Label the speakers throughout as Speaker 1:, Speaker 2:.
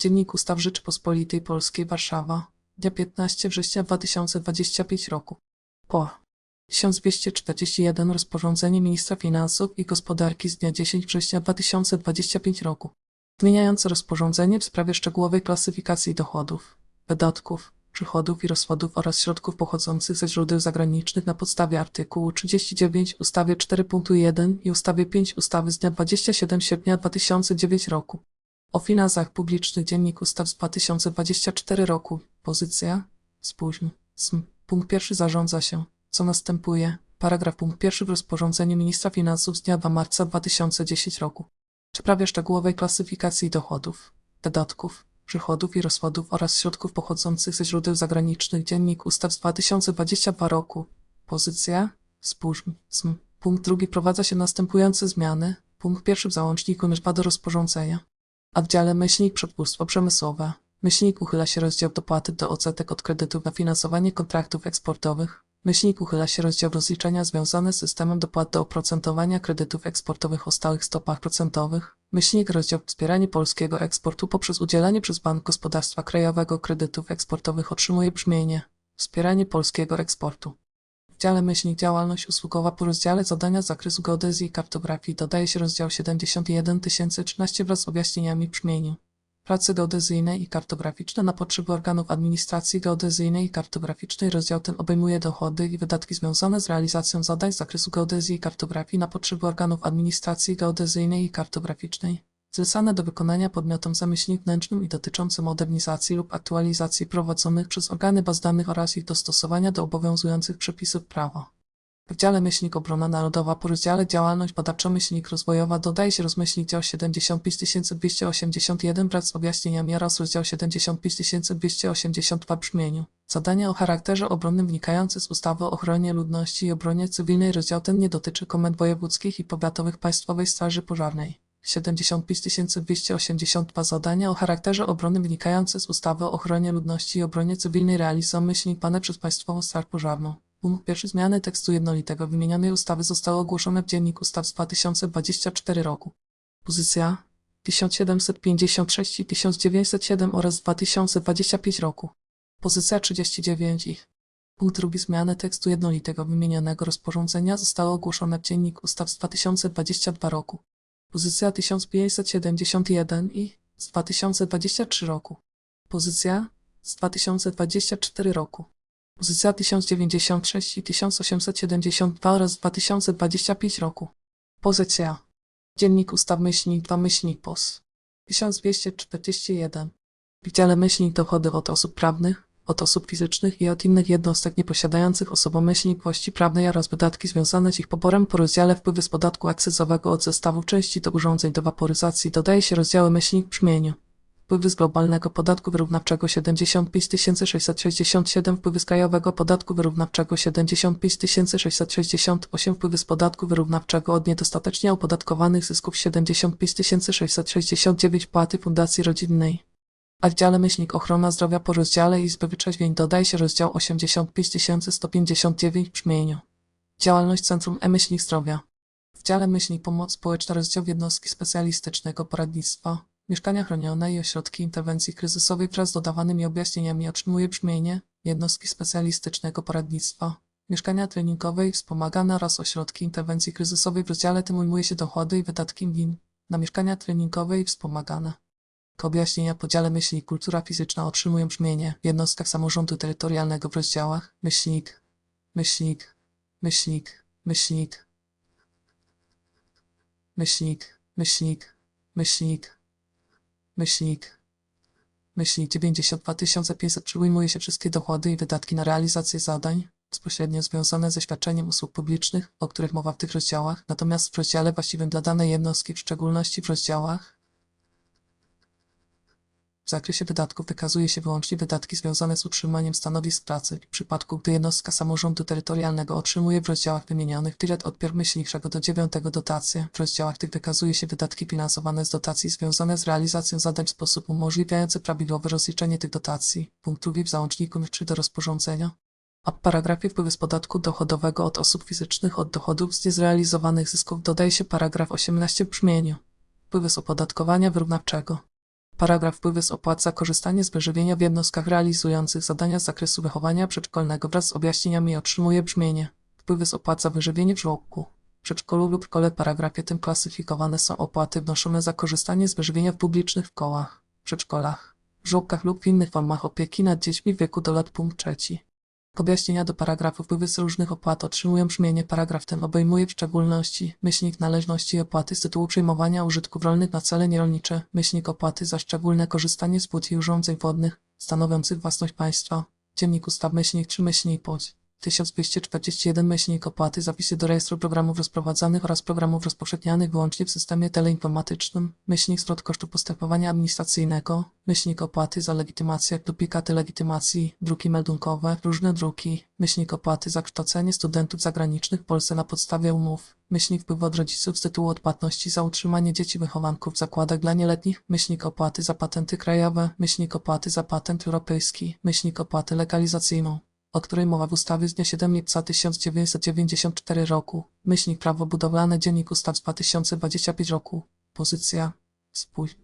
Speaker 1: Dziennik Ustaw Rzeczypospolitej Polskiej Warszawa, dnia 15 września 2025 roku. Po 1241 rozporządzenie Ministra Finansów i Gospodarki z dnia 10 września 2025 roku, zmieniające rozporządzenie w sprawie szczegółowej klasyfikacji dochodów, wydatków, przychodów i rozchodów oraz środków pochodzących ze źródeł zagranicznych na podstawie artykułu 39 ustawy 4.1 i ustawy 5 ustawy z dnia 27 sierpnia 2009 roku finansach publicznych Dziennik Ustaw z 2024 roku. Pozycja spójrzmy. Sm. Punkt pierwszy zarządza się, co następuje. Paragraf punkt pierwszy w rozporządzeniu Ministra Finansów z dnia 2 marca 2010 roku. W sprawie szczegółowej klasyfikacji dochodów, wydatków, przychodów i rozchodów oraz środków pochodzących ze źródeł zagranicznych Dziennik Ustaw z 2022 roku. Pozycja spójrzmy. Sm. Punkt drugi prowadza się następujące zmiany. Punkt pierwszy w załączniku nr 2 do rozporządzenia. A w dziale myślnik przepustwo przemysłowe. Myślnik uchyla się rozdział dopłaty do odsetek od kredytów na finansowanie kontraktów eksportowych. Myślnik uchyla się rozdział rozliczenia związane z systemem dopłat do oprocentowania kredytów eksportowych o stałych stopach procentowych. Myślnik rozdział wspieranie polskiego eksportu poprzez udzielanie przez Bank Gospodarstwa Krajowego kredytów eksportowych otrzymuje brzmienie Wspieranie polskiego eksportu. W dziale myślnik działalność usługowa po rozdziale zadania z zakresu geodezji i kartografii dodaje się rozdział 71 013 wraz z objaśnieniami brzmieniu. Prace geodezyjne i kartograficzne na potrzeby organów administracji geodezyjnej i kartograficznej. Rozdział ten obejmuje dochody i wydatki związane z realizacją zadań z zakresu geodezji i kartografii na potrzeby organów administracji geodezyjnej i kartograficznej, zlecane do wykonania podmiotom zamyślnik wnętrznym i dotyczące modernizacji lub aktualizacji prowadzonych przez organy baz danych oraz ich dostosowania do obowiązujących przepisów prawa. W dziale myślnik obrona narodowa po rozdziale działalność badawcza myślnik rozwojowa dodaje się rozmyślnik dział 75281 wraz z objaśnieniami oraz rozdział 75282 brzmieniu. Zadania o charakterze obronnym wynikające z ustawy o ochronie ludności i obronie cywilnej rozdział ten nie dotyczy komend wojewódzkich i powiatowych Państwowej Straży Pożarnej. 75282 zadania o charakterze obronnym wynikające z ustawy o ochronie ludności i obronie cywilnej realizują myślnik pane przez Państwową Straż Pożarną. Punkt pierwszy zmiany tekstu jednolitego wymienionej ustawy zostały ogłoszone w Dziennik Ustaw z 2024 roku. Pozycja 1756 i 1907 oraz 2025 roku. Pozycja 39 ich. Punkt drugi zmiany tekstu jednolitego wymienionego rozporządzenia zostały ogłoszone w Dziennik Ustaw z 2022 roku. Pozycja 1571 i z 2023 roku. Pozycja z 2024 roku. Pozycja 1096 i 1872 oraz 2025 roku. Pozycja. Dziennik Ustaw Myślnik 2 Myślnik POS. 1241. W dziale Myślnik dochody od osób prawnych, od osób fizycznych i od innych jednostek nieposiadających osobomyślnikwości prawnej oraz wydatki związane z ich poborem po rozdziale wpływy z podatku akcyzowego od zestawu części do urządzeń do waporyzacji dodaje się rozdziały myślnik brzmieniu. Wpływy z globalnego podatku wyrównawczego 75 667, wpływy z krajowego podatku wyrównawczego 75 668, wpływy z podatku wyrównawczego od niedostatecznie opodatkowanych zysków 75 669, płaty fundacji rodzinnej. A w dziale myślnik ochrona zdrowia po rozdziale Izby Wyczeźwień dodaje się rozdział 85 159 w brzmieniu. Działalność Centrum E-Myślnik Zdrowia. W dziale myślnik pomoc społeczna rozdział jednostki specjalistycznego poradnictwa, mieszkania chronione i ośrodki interwencji kryzysowej wraz z dodawanymi objaśnieniami otrzymuje brzmienie jednostki specjalistycznego poradnictwa, mieszkania treningowe i wspomagane oraz ośrodki interwencji kryzysowej w rozdziale tym ujmuje się dochody i wydatki gmin na mieszkania treningowe i wspomagane. K objaśnienia podziale myślnik kultura fizyczna otrzymują brzmienie w jednostkach samorządu terytorialnego w rozdziałach myślnik, myślnik, myślnik, myślnik, myślnik, myślnik, myślnik, myślnik, myślnik. 92 500 przyjmuje się wszystkie dochody i wydatki na realizację zadań bezpośrednio związane ze świadczeniem usług publicznych, o których mowa w tych rozdziałach, natomiast w rozdziale właściwym dla danej jednostki, w szczególności w rozdziałach w zakresie wydatków wykazuje się wyłącznie wydatki związane z utrzymaniem stanowisk pracy, w przypadku gdy jednostka samorządu terytorialnego otrzymuje w rozdziałach wymienionych tyle od pierwszego do dziewiątego dotacje. W rozdziałach tych wykazuje się wydatki finansowane z dotacji związane z realizacją zadań w sposób umożliwiający prawidłowe rozliczenie tych dotacji. Punkt drugi w załączniku 3 do rozporządzenia. A w paragrafie wpływy z podatku dochodowego od osób fizycznych od dochodów z niezrealizowanych zysków dodaje się paragraf 18 w brzmieniu. Wpływy z opodatkowania wyrównawczego. Paragraf wpływy za korzystanie z wyżywienia w jednostkach realizujących zadania z zakresu wychowania przedszkolnego wraz z objaśnieniami otrzymuje brzmienie wpływy za wyżywienie w żłobku. Przedszkolu lub szkole w paragrafie tym klasyfikowane są opłaty wnoszone za korzystanie z wyżywienia w publicznych szkołach, przedszkolach, żłobkach lub w innych formach opieki nad dziećmi w wieku do lat punkt trzeci. Objaśnienia do paragrafu wpływy z różnych opłat otrzymują brzmienie. Paragraf ten obejmuje w szczególności należności i opłaty z tytułu przyjmowania użytków rolnych na cele nierolnicze, opłaty za szczególne korzystanie z wód i urządzeń wodnych stanowiących własność państwa, dziennik ustaw myślnik 3 myślnik płeć. 1241 myślnik opłaty zapisy do rejestru programów rozprowadzanych oraz programów rozpowszechnianych wyłącznie w systemie teleinformatycznym, myślnik zwrot kosztu postępowania administracyjnego, myślnik opłaty za legitymację, duplikaty legitymacji, druki meldunkowe, różne druki, myślnik opłaty za kształcenie studentów zagranicznych w Polsce na podstawie umów, myślnik wpływu od rodziców z tytułu odpłatności za utrzymanie dzieci wychowanków w zakładach dla nieletnich, myślnik opłaty za patenty krajowe, myślnik opłaty za patent europejski, myślnik opłaty legalizacyjną o której mowa w ustawie z dnia 7 lipca 1994 roku, prawo budowlane, dziennik ustaw z 2025 roku, pozycja. Spójrz,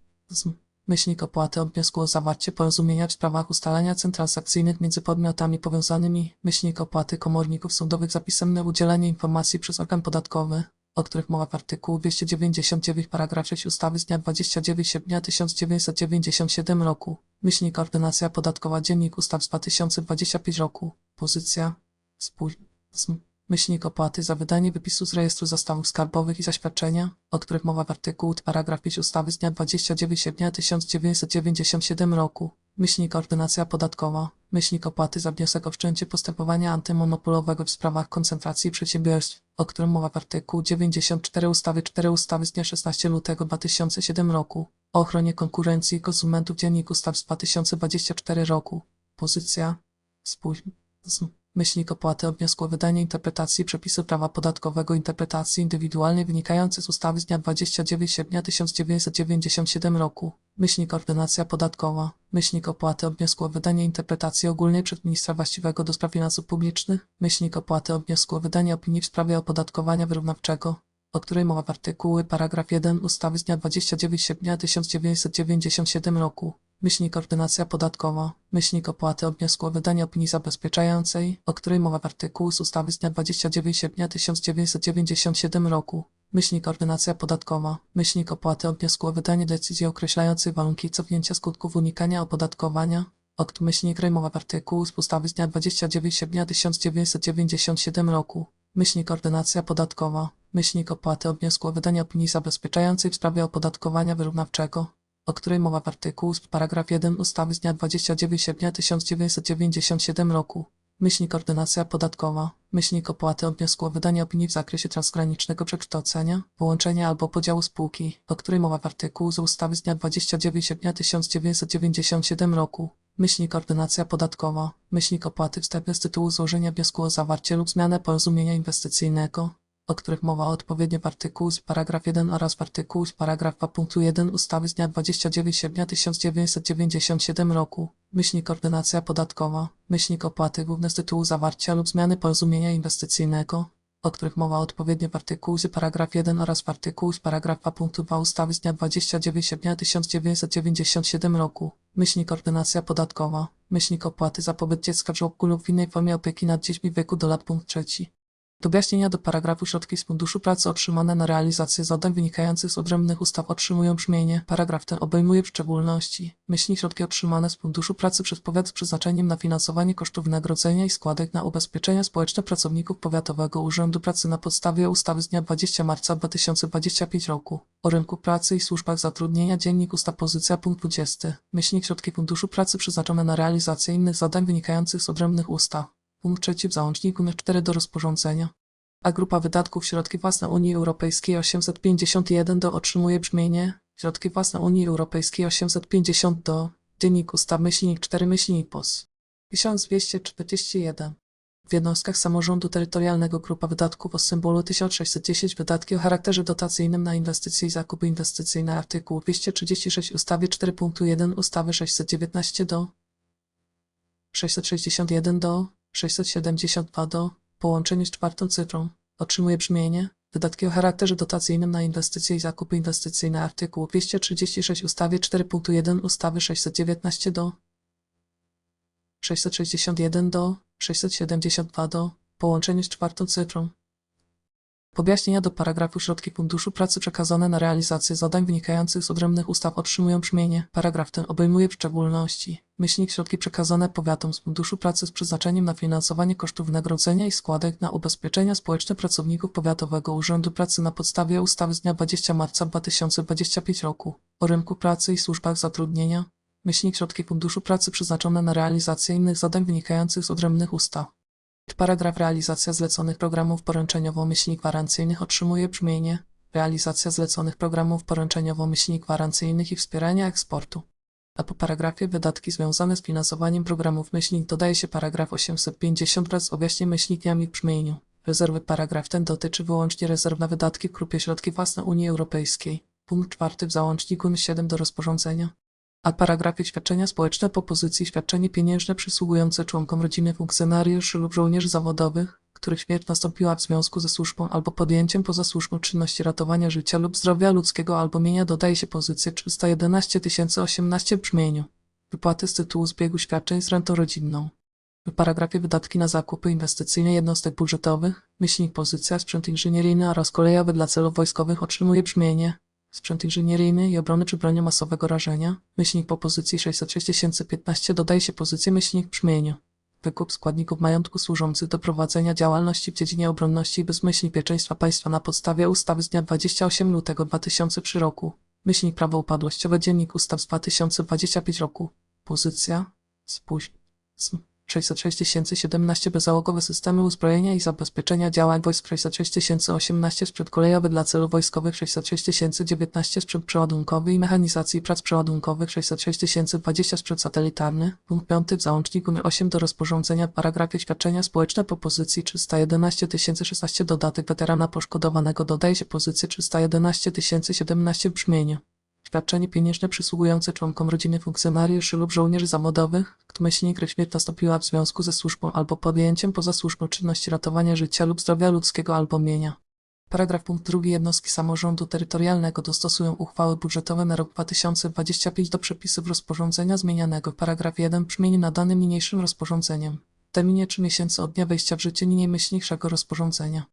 Speaker 1: myślnik opłaty od wniosku o zawarcie porozumienia w sprawach ustalania cen transakcyjnych między podmiotami powiązanymi, opłaty komorników sądowych za pisemne udzielenie informacji przez organ podatkowy, o których mowa w artykułu 299 paragraf 6 ustawy z dnia 29 sierpnia 1997 roku, myślnik koordynacja podatkowa dziennik ustaw z 2025 roku, pozycja spójrz, myślnik opłaty za wydanie wypisu z rejestru zastawów skarbowych i zaświadczenia, o których mowa w artykułu paragraf 5 ustawy z dnia 29 sierpnia 1997 roku, myślnik koordynacja podatkowa, myślnik opłaty za wniosek o wszczęcie postępowania antymonopolowego w sprawach koncentracji przedsiębiorstw, o którym mowa w artykułu 94 ustawy 4 ustawy z dnia 16 lutego 2007 roku o ochronie konkurencji i konsumentów Dziennik Ustaw z 2024 roku. Pozycja. Spójrz myślnik opłaty wniosku o wydanie interpretacji przepisów prawa podatkowego interpretacji indywidualnej wynikającej z ustawy z dnia 29 sierpnia 1997 roku, ordynacja podatkowa, myślnik opłaty wniosku o wydanie interpretacji ogólnej przez ministra właściwego do spraw finansów publicznych, myślnik opłaty wniosku o wydanie opinii w sprawie opodatkowania wyrównawczego, o której mowa w artykuły paragraf 1 ustawy z dnia 29 sierpnia 1997 roku, myślnik koordynacja podatkowa, opłaty od wniosku o wydanie opinii zabezpieczającej, o której mowa w artykułu z ustawy z dnia 29 sierpnia 1997 roku, myślnik koordynacja podatkowa, opłaty od wniosku o wydanie decyzji określającej warunki cofnięcia skutków unikania opodatkowania, Okt myślnik mowa w artykułu z ustawy z dnia 29 sierpnia 1997 roku, myślnik koordynacja podatkowa, opłaty od wniosku o wydanie opinii zabezpieczającej w sprawie opodatkowania wyrównawczego, o której mowa w artykułu z paragraf 1 ustawy z dnia 29 sierpnia 1997 roku, myślnik ordynacja podatkowa, myślnik opłaty od wniosku o wydanie opinii w zakresie transgranicznego przekształcenia, połączenia albo podziału spółki, o której mowa w artykułu z ustawy z dnia 29 sierpnia 1997 roku, myślnik ordynacja podatkowa, myślnik opłaty wstępne z tytułu złożenia wniosku o zawarcie lub zmianę porozumienia inwestycyjnego, o których mowa odpowiednio w artykuł z paragraf 1 oraz w artykuł z paragrafa pkt 1 ustawy z dnia 29 sierpnia 1997 roku. Myślnik Ordynacja podatkowa. Myślnik - opłaty główne z tytułu zawarcia lub zmiany porozumienia inwestycyjnego, o których mowa odpowiednio w artykuł z paragraf 1 oraz w artykuł z paragrafa pkt 2 ustawy z dnia 29 sierpnia 1997 roku. Myślnik Ordynacja podatkowa. Myślnik - opłaty za pobyt dziecka w żłobku lub w innej formie opieki nad dziećmi w wieku do lat pkt 3. Dojaśnienia do paragrafu Środki z Funduszu Pracy otrzymane na realizację zadań wynikających z odrębnych ustaw otrzymują brzmienie: Paragraf ten obejmuje w szczególności: - środki otrzymane z Funduszu Pracy przez powiat z przeznaczeniem na finansowanie kosztów wynagrodzenia i składek na ubezpieczenia społeczne pracowników Powiatowego Urzędu Pracy na podstawie ustawy z dnia 20 marca 2025 roku o rynku pracy i służbach zatrudnienia Dziennik Ustaw Pozycja Punkt 20. - środki Funduszu Pracy przeznaczone na realizację innych zadań wynikających z odrębnych ustaw Punkt trzeci w załączniku nr 4 do rozporządzenia. A grupa wydatków środki własne Unii Europejskiej 851 do otrzymuje brzmienie środki własne Unii Europejskiej 850 do dziennik ustaw myślnik 4 myślnik POS 1241 w jednostkach samorządu terytorialnego grupa wydatków o symbolu 1610 wydatki o charakterze dotacyjnym na inwestycje i zakupy inwestycyjne artykuł 236 ustawy 4.1 ustawy 619 do 661 do 672 do połączenie z czwartą cyfrą otrzymuje brzmienie Wydatki o charakterze dotacyjnym na inwestycje i zakupy inwestycyjne artykuł 236 ustawy 4.1 ustawy 619 do 661 do 672 do połączeniu z czwartą cyfrą. Objaśnienia do paragrafu środki Funduszu Pracy przekazane na realizację zadań wynikających z odrębnych ustaw otrzymują brzmienie. Paragraf ten obejmuje w szczególności myślnik środki przekazane powiatom z Funduszu Pracy z przeznaczeniem na finansowanie kosztów wynagrodzenia i składek na ubezpieczenia społeczne pracowników Powiatowego Urzędu Pracy na podstawie ustawy z dnia 20 marca 2025 roku o rynku pracy i służbach zatrudnienia. Myślnik środki Funduszu Pracy przeznaczone na realizację innych zadań wynikających z odrębnych ustaw. Paragraf realizacja zleconych programów poręczeniowo-myślnik gwarancyjnych otrzymuje brzmienie realizacja zleconych programów poręczeniowo-myślnik gwarancyjnych i wspierania eksportu. A po paragrafie wydatki związane z finansowaniem programów myślnik dodaje się paragraf 850 wraz z objaśnieniem myślnikami w brzmieniu. Rezerwy paragraf ten dotyczy wyłącznie rezerw na wydatki w grupie środki własne Unii Europejskiej. Punkt czwarty w załączniku N7 do rozporządzenia a paragrafie świadczenia społeczne po pozycji świadczenie pieniężne przysługujące członkom rodziny funkcjonariuszy lub żołnierzy zawodowych, których śmierć nastąpiła w związku ze służbą albo podjęciem poza służbą czynności ratowania życia lub zdrowia ludzkiego albo mienia dodaje się pozycję 311 018 w brzmieniu. Wypłaty z tytułu zbiegu świadczeń z rentą rodzinną. W paragrafie wydatki na zakupy inwestycyjne jednostek budżetowych, myślnik pozycja sprzęt inżynieryjny oraz kolejowy dla celów wojskowych otrzymuje brzmienie sprzęt inżynieryjny i obrony czy broni masowego rażenia, myślnik po pozycji 606015 dodaje się pozycję myślnik brzmieniu. Wykup składników majątku służących do prowadzenia działalności w dziedzinie obronności i bezpieczeństwa państwa na podstawie ustawy z dnia 28 lutego 2003 roku. Prawo upadłościowe dziennik ustaw z 2025 roku. Pozycja spóźń. 606 017 bezałogowe systemy uzbrojenia i zabezpieczenia działań wojsk 606 018 sprzęt kolejowy dla celów wojskowych 606 019 sprzęt przeładunkowy i mechanizacji prac przeładunkowych 606 020 sprzęt satelitarny punkt 5 w załączniku nr 8 do rozporządzenia w paragrafie świadczenia społeczne po pozycji 311 016 dodatek weterana poszkodowanego. Dodaje się pozycję 311 017 w brzmieniu Świadczenie pieniężne przysługujące członkom rodziny funkcjonariuszy lub żołnierzy zawodowych, kto myślnik śmierć nastąpiła w związku ze służbą albo podjęciem poza służbą czynności ratowania życia lub zdrowia ludzkiego albo mienia. Paragraf punkt drugi jednostki samorządu terytorialnego dostosują uchwały budżetowe na rok 2025 do przepisów rozporządzenia zmienianego w paragrafie 1 w brzmieniu nadanym niniejszym rozporządzeniem. W terminie 3 miesięcy od dnia wejścia w życie niniejmyślniejszego rozporządzenia.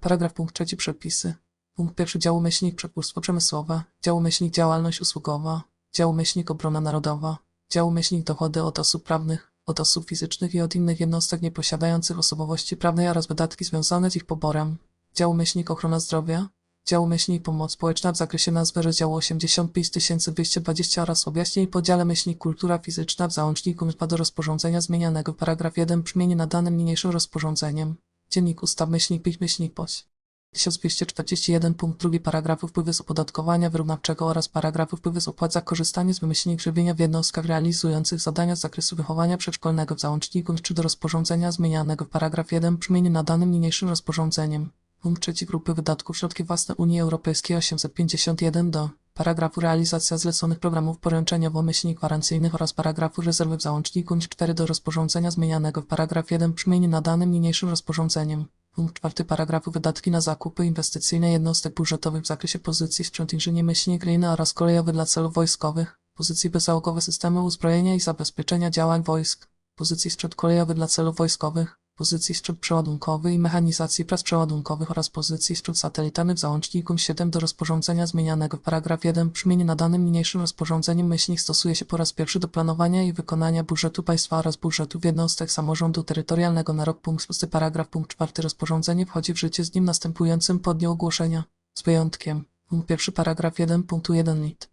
Speaker 1: Paragraf punkt trzeci przepisy. Punkt pierwszy. Działu myślnik przekórstwo przemysłowe, działu myślnik działalność usługowa, działu myślnik obrona narodowa, działu myślnik dochody od osób prawnych, od osób fizycznych i od innych jednostek nieposiadających osobowości prawnej oraz wydatki związane z ich poborem, działu myślnik ochrona zdrowia, działu myślnik pomoc społeczna w zakresie nazwy rozdziału 85 220 oraz objaśnień podziale myślnik kultura fizyczna w załączniku nr do rozporządzenia zmienianego. Paragraf 1 brzmienie nadanym niniejszym rozporządzeniem. Dziennik ustaw myślnik 5 myślnik poś. 1241 punkt 2 paragrafu wpływy z opodatkowania wyrównawczego oraz paragrafu wpływy z opłat za korzystanie z wymyślnych żywienia w jednostkach realizujących zadania z zakresu wychowania przedszkolnego w załączniku czy do rozporządzenia zmienianego w paragraf 1 brzmienie nadanym niniejszym rozporządzeniem. Punkt trzeci grupy wydatków środki własne Unii Europejskiej 851 do paragrafu realizacja zleconych programów poręczeniowo-myślnik gwarancyjnych oraz paragrafu rezerwy w załączniku 4 do rozporządzenia zmienianego w paragraf 1 brzmienie nadanym niniejszym rozporządzeniem. Punkt czwarty paragrafu wydatki na zakupy inwestycyjne. Jednostek budżetowych w zakresie pozycji sprzęt inżynieryjny gliny oraz kolejowy dla celów wojskowych, pozycji bezzałogowe systemy uzbrojenia i zabezpieczenia działań wojsk, pozycji sprzęt kolejowy dla celów wojskowych, pozycji sprzęt przeładunkowy i mechanizacji prac przeładunkowych oraz pozycji sprzęt satelitarny w załączniku 7 do rozporządzenia zmienianego. W paragraf 1 brzmienie nadanym niniejszym rozporządzeniem myślnik stosuje się po raz pierwszy do planowania i wykonania budżetu państwa oraz budżetów jednostek samorządu terytorialnego na rok. Punkt 6 paragraf punkt 4 rozporządzenie wchodzi w życie z dniem następującym po dniu ogłoszenia z wyjątkiem punkt 1 paragraf 1 punktu 1 lit.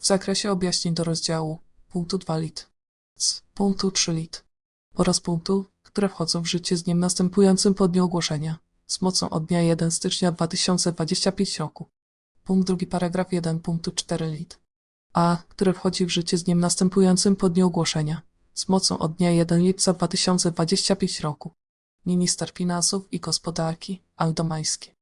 Speaker 1: W zakresie objaśnień do rozdziału punktu 2 lit. Z punktu 3 lit oraz punktu które wchodzą w życie z dniem następującym po dniu ogłoszenia, z mocą od dnia 1 stycznia 2025 roku. Punkt drugi paragraf 1 punktu 4 lit. A, które wchodzi w życie z dniem następującym po dniu ogłoszenia, z mocą od dnia 1 lipca 2025 roku. Minister Finansów i Gospodarki Aldomańskie.